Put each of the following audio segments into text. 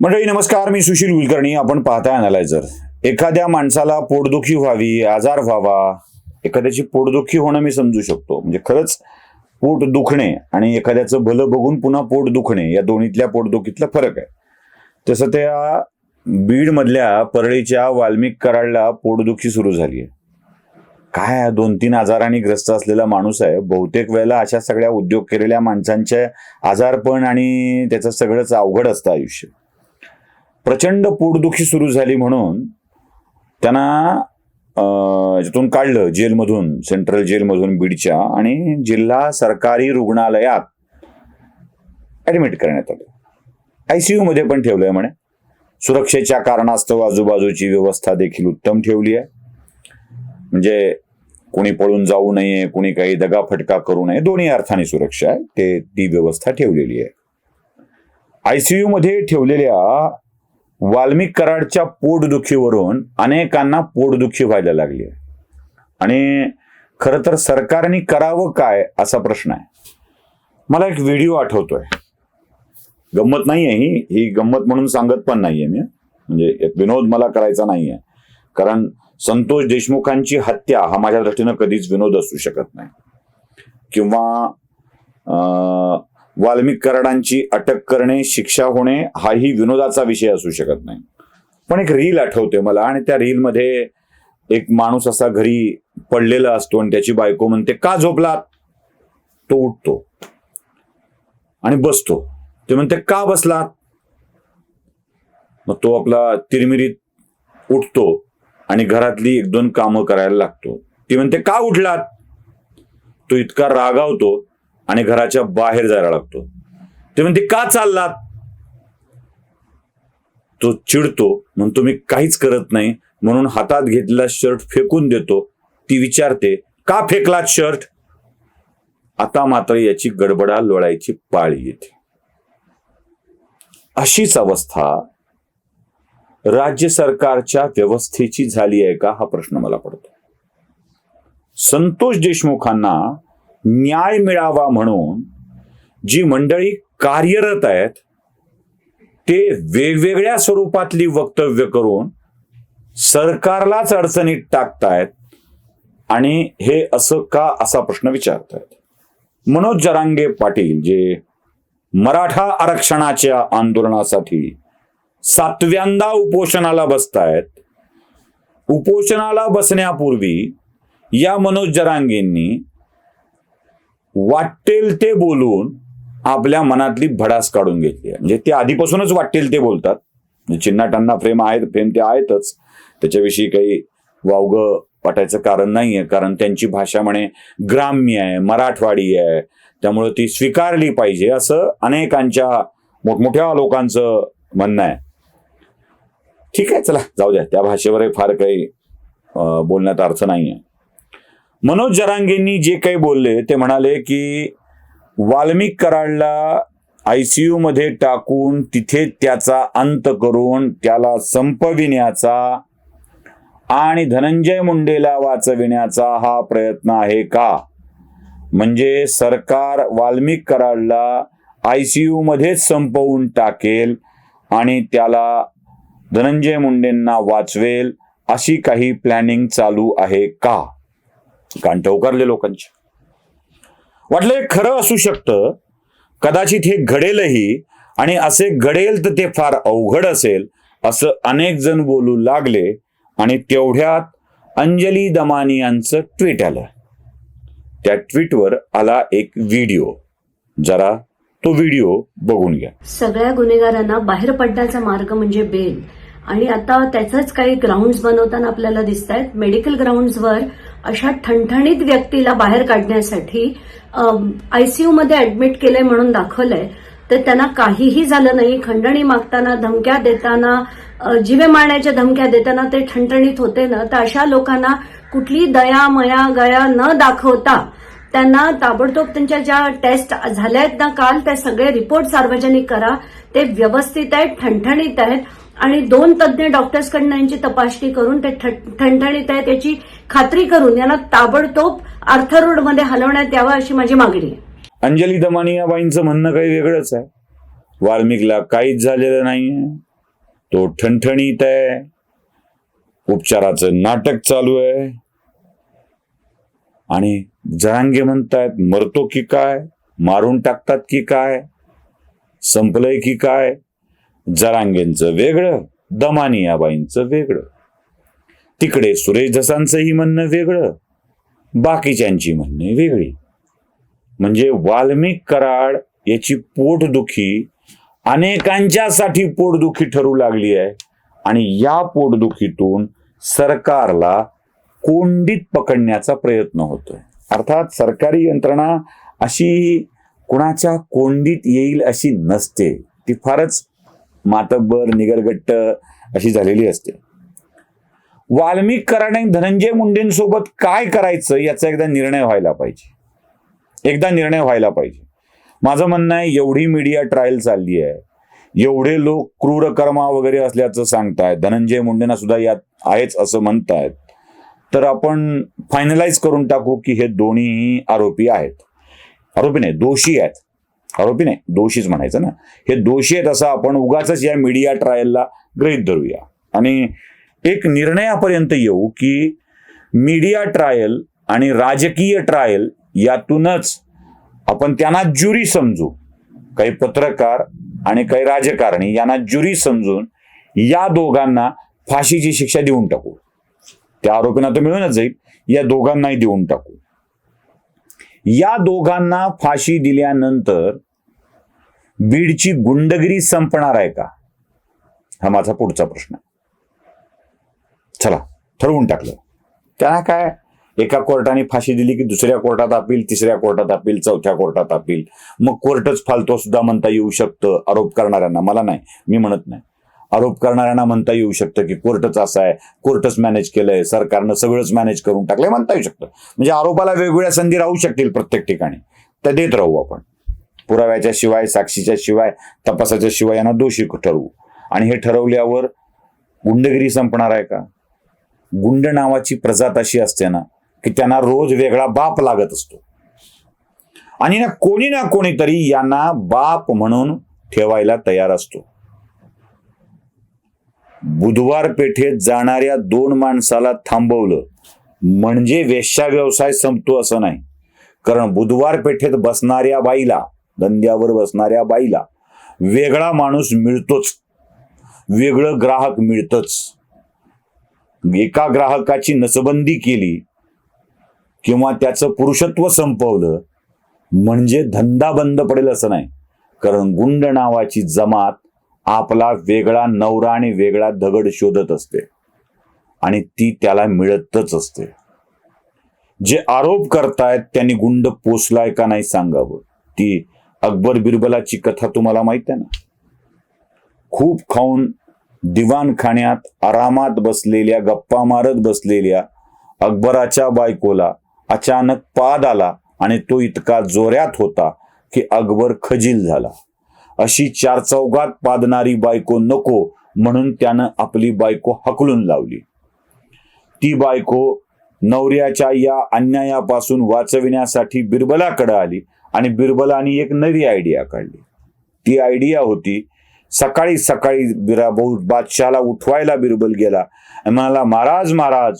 मंडळी नमस्कार मी सुशील कुलकर्णी. आपण पाहताय अनालायझर एखाद्या माणसाला पोटदुखी व्हावी आजार व्हावा एखाद्याची पोटदुखी होणं मी समजू शकतो. म्हणजे खरंच पोट दुखणे आणि एखाद्याचं भलं बघून पुन्हा पोट दुखणे या दोन्हीतल्या पोटदुखीतला फरक आहे. तसं त्या बीडमधल्या परळीच्या वाल्मिक कराडला पोटदुखी सुरू झाली आहे काय दोन तीन आजारांनी ग्रस्त असलेला माणूस आहे? बहुतेक वेळेला अशा सगळ्या उद्योग केलेल्या माणसांचे आजारपण आणि त्याचं सगळंच अवघड असतं आयुष्य. प्रचंड पोटदुखी सुरू झाली म्हणून त्यांना याच्यातून काढलं जेलमधून सेंट्रल जेलमधून बीडच्या आणि जिल्हा सरकारी रुग्णालयात ऍडमिट करण्यात आलं. आयसीयू मध्ये पण ठेवलंय म्हणे. सुरक्षेच्या कारणास्तव आजूबाजूची व्यवस्था देखील उत्तम ठेवली आहे. म्हणजे कोणी पळून जाऊ नये कोणी काही दगाफटका करू नये दोन्ही अर्थाने सुरक्षा आहे. ते ती व्यवस्था ठेवलेली आहे. आयसीयू मध्ये ठेवलेल्या वाल्मिक कराडच्या पोटदुखीवरून अनेकांना पोटदुखी व्हायला लागली आहे. आणि खरं तर सरकारने करावं काय असा प्रश्न आहे. मला एक व्हिडिओ आठवतोय. गंमत नाही आहे ही. ही गंमत म्हणून सांगत पण नाहीये मी. म्हणजे विनोद मला करायचा नाहीये. कारण संतोष देशमुखांची हत्या हा माझ्या दृष्टीनं कधीच विनोद असू शकत नाही. किंवा वाल्मिक कराडांची अटक करणे शिक्षा होणे हाही विनोदाचा विषय असू शकत नाही. पण एक रील आठवते मला आणि त्या रीलमध्ये एक माणूस असा घरी पडलेला असतो आणि त्याची बायको म्हणते का झोपलात? तो उठतो आणि बसतो. ते म्हणते का बसलात? मग तो आपला तिरमिरीत उठतो आणि घरातली एक दोन कामं करायला लागतो. ती म्हणते का उठलात? तो इतका रागावतो आणि घराच्या बाहेर जायला लागतो. ते म्हणते का चाललात? तो चिडतो म्हणतो मी काहीच करत नाही. म्हणून हातात घेतलेला शर्ट फेकून देतो. ती विचारते का फेकलात शर्ट? आता मात्र याची गडबडा लोळायची पाळी येते. अशीच अवस्था राज्य सरकारच्या व्यवस्थेची झाली आहे का हा प्रश्न मला पडतो. संतोष देशमुखांना न्याय मिळावा म्हणून जी मंडळी कार्यरत आहेत ते वेगवेगळ्या स्वरूपातली वक्तव्य करून सरकारलाच अडचणीत टाकतायत आणि हे असं का असा प्रश्न विचारतायत? मनोज जरांगे पाटील जे मराठा आरक्षणाच्या आंदोलनासाठी सातव्यांदा उपोषणाला बसतायत उपोषणाला बसण्यापूर्वी या मनोज जरांगेंनी वाटेल ते बोलून आपल्या मनातली भडास काढून घेतली आहे. म्हणजे ते आधीपासूनच वाटेल ते बोलतात. म्हणजे चिन्नाटांना प्रेम आहेत प्रेम ते आहेतच. त्याच्याविषयी काही वावगं वाटायचं कारण नाहीये. कारण त्यांची भाषा म्हणे ग्राम्य आहे मराठवाडी आहे. त्यामुळे ती स्वीकारली पाहिजे असं अनेकांच्या मोठमोठ्या लोकांचं म्हणणं आहे. ठीक आहे चला जाऊ द्या. त्या भाषेवर फार काही बोलण्यात अर्थ नाहीये. मनोज जरांगेंनी जे काही बोलले ते म्हणाले की वाल्मिक कराडला आयसीयू मध्ये टाकून तिथे त्याचा अंत करून त्याला संपविण्याचा आणि धनंजय मुंडेला वाचविण्याचा हा प्रयत्न आहे का? म्हणजे सरकार वाल्मिक कराडला आयसीयू मध्येच संपवून टाकेल आणि त्याला धनंजय मुंडेंना वाचवेल अशी काही प्लॅनिंग चालू आहे का? कान टवकारले लोकांचे. वाटलं हे खरं असू शकतं कदाचित हे घडेलही आणि असे घडेल तर ते फार अवघड असेल असं अनेक जण बोलू लागले आणि तेवढ्यात अंजली दमानी यांचं ट्विट आलं. त्या ट्विटवर आला एक व्हिडिओ. जरा तो व्हिडिओ बघून घ्या. सगळ्या गुन्हेगारांना बाहेर पडण्याचा मार्ग म्हणजे बेल. आणि आता त्याचंच काही ग्राउंड बनवताना आपल्याला दिसत आहेत मेडिकल ग्राउंड्सवर अशा ठणठणीत व्यक्तीला बाहेर काढण्यासाठी आयसीयू मध्ये ऍडमिट केलंय म्हणून दाखवलंय तर त्यांना काहीही झालं नाही. खंडणी मागताना धमक्या देताना जीवे जिवे मारण्याच्या धमक्या देताना ते ठणठणीत होते ना तर अशा लोकांना कुठली दया मया गया न दाखवता त्यांना ताबडतोब त्यांच्या ज्या टेस्ट झाल्या आहेत ना काल त्या सगळे रिपोर्ट सार्वजनिक करा. ते व्यवस्थित आहेत ठणठणीत आहेत. आणि दोन तज्ज्ञ डॉक्टर्सकडनं यांची तपासणी करून ते ठणठणीत आहे त्याची खात्री करून यांना ताबडतोब अर्थरोडमध्ये हलवण्यात यावं अशी माझी मागणी आहे. अंजली दमानी या बाईंचं म्हणणं काही वेगळंच आहे. वाल्मिकला काहीच झालेलं नाहीये. तो ठणठणीत आहे. उपचाराचं नाटक चालू आहे. आणि जरांगे म्हणतायत मरतो की काय? मारून टाकतात की काय? संपलंय की काय? जरांगेंचं वेगळं दमानियाबाईंचं वेगळं. तिकडे सुरेश धसांचंही म्हणणं वेगळं बाकीच्यांची म्हणणे वेगळी. म्हणजे वाल्मिक कराड याची पोटदुखी अनेकांच्यासाठी पोटदुखी ठरू लागली आहे आणि या पोटदुखीतून सरकारला कोंडीत पकडण्याचा प्रयत्न होतोय. अर्थात सरकारी यंत्रणा अशी कुणाच्या कोंडीत येईल अशी नसते. ती फारच मातब्बर निगरगट्ट अशी झालेली असते. वाल्मिक कराड धनंजय मुंडेंसोबत काय करायचं याचा एकदा निर्णय व्हायला पाहिजे. एकदा निर्णय व्हायला पाहिजे. माझं म्हणणं आहे एवढी मीडिया ट्रायल चालली आहे. एवढे लोक क्रूर कर्मा वगैरे असल्याचं सांगतायत. धनंजय मुंडेंना सुद्धा यात आहेच असं म्हणतायत. तर आपण फायनलाइज करून टाकू की हे दोन्ही आरोपी आहेत. आरोपी नाही दोषी आहेत. आरोपी नाही दोषीच म्हणायचं ना. हे दोषी आहेत असं आपण उगाच या मीडिया ट्रायलला गृहीत धरूया. आणि एक निर्णयापर्यंत येऊ की मीडिया ट्रायल आणि राजकीय ट्रायल यातूनच आपण त्यांना ज्युरी समजू. काही पत्रकार आणि काही राजकारणी यांना ज्युरी समजून या दोघांना फाशीची शिक्षा देऊन टाकू. त्या आरोपींना तर मिळूनच जाईल. या दोघांनाही देऊन टाकू. या दोघांना फाशी दिल्यानंतर बीडची गुंडगिरी संपणार आहे का? हा माझा पुढचा प्रश्न. चला ठरवून टाकलं. त्यांना काय? एका कोर्टाने फाशी दिली की दुसऱ्या कोर्टात अपील तिसऱ्या कोर्टात अपील चौथ्या कोर्टात अपील. मग कोर्टच फालतो सुद्धा म्हणता येऊ शकतं आरोप करणाऱ्यांना. मला नाही मी म्हणत नाही. आरोप करणाऱ्यांना म्हणता येऊ शकतं की कोर्टच असं आहे कोर्टच मॅनेज केलंय सरकारनं सगळंच मॅनेज करून टाकलंय म्हणता येऊ शकतं. म्हणजे आरोपाला वेगवेगळ्या संधी राहू शकतील प्रत्येक ठिकाणी. त्या देत राहू आपण. पुराव्याच्या शिवाय साक्षीच्या शिवाय तपासाच्या शिवाय यांना दोषी ठरवू. आणि हे ठरवल्यावर गुंडगिरी संपणार आहे का? गुंड नावाची प्रजात अशी असते ना की त्यांना रोज वेगळा बाप लागत असतो. आणि ना कोणी ना कोणीतरी यांना बाप म्हणून ठेवायला तयार असतो. बुधवार पेठेत जाणाऱ्या दोन माणसाला थांबवलं. म्हणजे वेश्या व्यवसाय संपतो असं नाही. कारण बुधवार पेठेत बसणाऱ्या बाईला धंद्यावर बसणाऱ्या बाईला वेगळा माणूस मिळतोच. वेगळं ग्राहक मिळतच. एका ग्राहकाची नसबंदी केली किंवा त्याचं पुरुषत्व संपवलं म्हणजे धंदा बंद पडेल असं नाही. कारण गुंड नावाची जमात आपला वेगळा नवरा आणि वेगळा दगड शोधत असते. आणि ती त्याला मिळतच असते. जे आरोप करतायत त्यांनी गुंड पोचलाय का नाही सांगावं. ती अकबर बिरबलाची कथा तुम्हाला माहीत आहे ना? खूप खाऊन दिवाणखान्यात आरामात बसलेल्या गप्पा मारत बसलेल्या अकबराच्या बायकोला अचानक पाद आला आणि तो इतका जोऱ्यात होता की अकबर खजील झाला. अशी चार चौघात पादणारी बायको नको म्हणून त्यानं आपली बायको हकलून लावली. ती बायको नवऱ्याच्या या अन्यायापासून वाचविण्यासाठी बिरबलाकडे आली आणि बिरबलाने एक नवी आयडिया काढली. ती आयडिया होती सकाळी सकाळी बिराभाऊ बादशाला उठवायला बिरबल गेला म्हणाला महाराज महाराज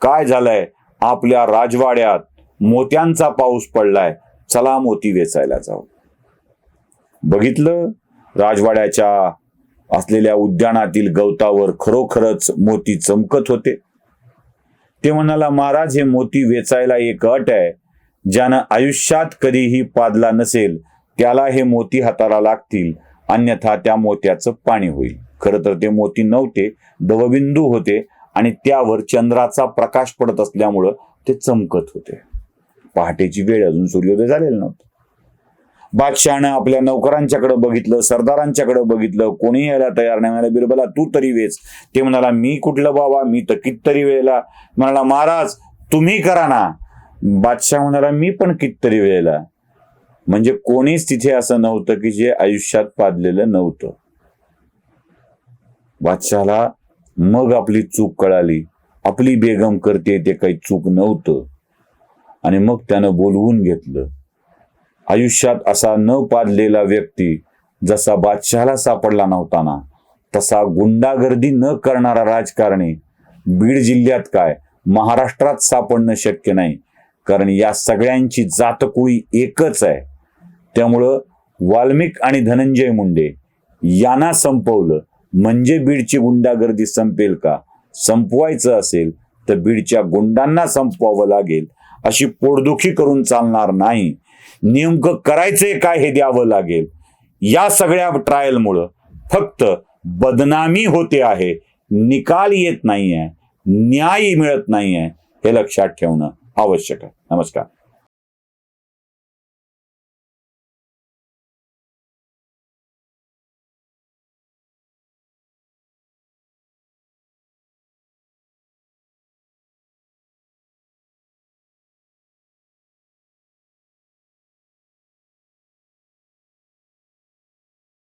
काय झालंय? आपल्या राजवाड्यात मोत्यांचा पाऊस पडलाय. चला मोती वेचायला जाऊ. बघितलं? राजवाड्याच्या असलेल्या उद्यानातील गवतावर खरोखरच मोती चमकत होते. ते म्हणाला महाराज हे मोती वेचायला एक अट आहे. ज्यानं आयुष्यात कधीही पादला नसेल त्याला हे मोती हाताला लागतील. अन्यथा त्या मोत्याचं पाणी होईल. खरं तर ते मोती नव्हते दवबिंदू होते आणि त्यावर चंद्राचा प्रकाश पडत असल्यामुळं ते चमकत होते. पहाटेची वेळ अजून सूर्योदय झालेला नव्हता. बादशहानं आपल्या नौकरांच्याकडे बघितलं सरदारांच्याकडे बघितलं कोणी यायला तयार नाही. म्हणाला बिरबला तू तरी वेच. ते म्हणाला मी कुठलं बाबा? मी तर कितीतरी वेळेला म्हणाला महाराज तुम्ही करा ना. बादशाह म्हणाला मी पण कितीतरी वेळेला. म्हणजे कोणीच तिथे असं नव्हतं की जे आयुष्यात पादलेलं नव्हतं. बादशाला मग आपली चूक कळाली. आपली बेगम करते ते काही चूक नव्हतं. आणि मग त्यानं बोलवून घेतलं. आयुष्यात असा न पाजलेला व्यक्ती जसा बादशहाला सापडला नव्हता ना तसा गुंडागर्दी न करणारा राजकारणी बीड जिल्ह्यात काय महाराष्ट्रात सापडणं शक्य नाही कारण या सगळ्यांची जातकुळी एकच आहे. त्यामुळं वाल्मिक आणि धनंजय मुंडे यांना संपवलं म्हणजे बीडची गुंडागर्दी संपेल का? संपवायचं असेल तर बीडच्या गुंडांना संपवावं लागेल अशी पोटदुखी करून चालणार नाही. नेमकं करायचंय काय हे द्यावं लागेल? या सगळ्या ट्रायलमुळं फक्त बदनामी होते आहे. निकाल येत नाहीये. न्याय मिळत नाहीये. हे लक्षात ठेवणं आवश्यक आहे. नमस्कार.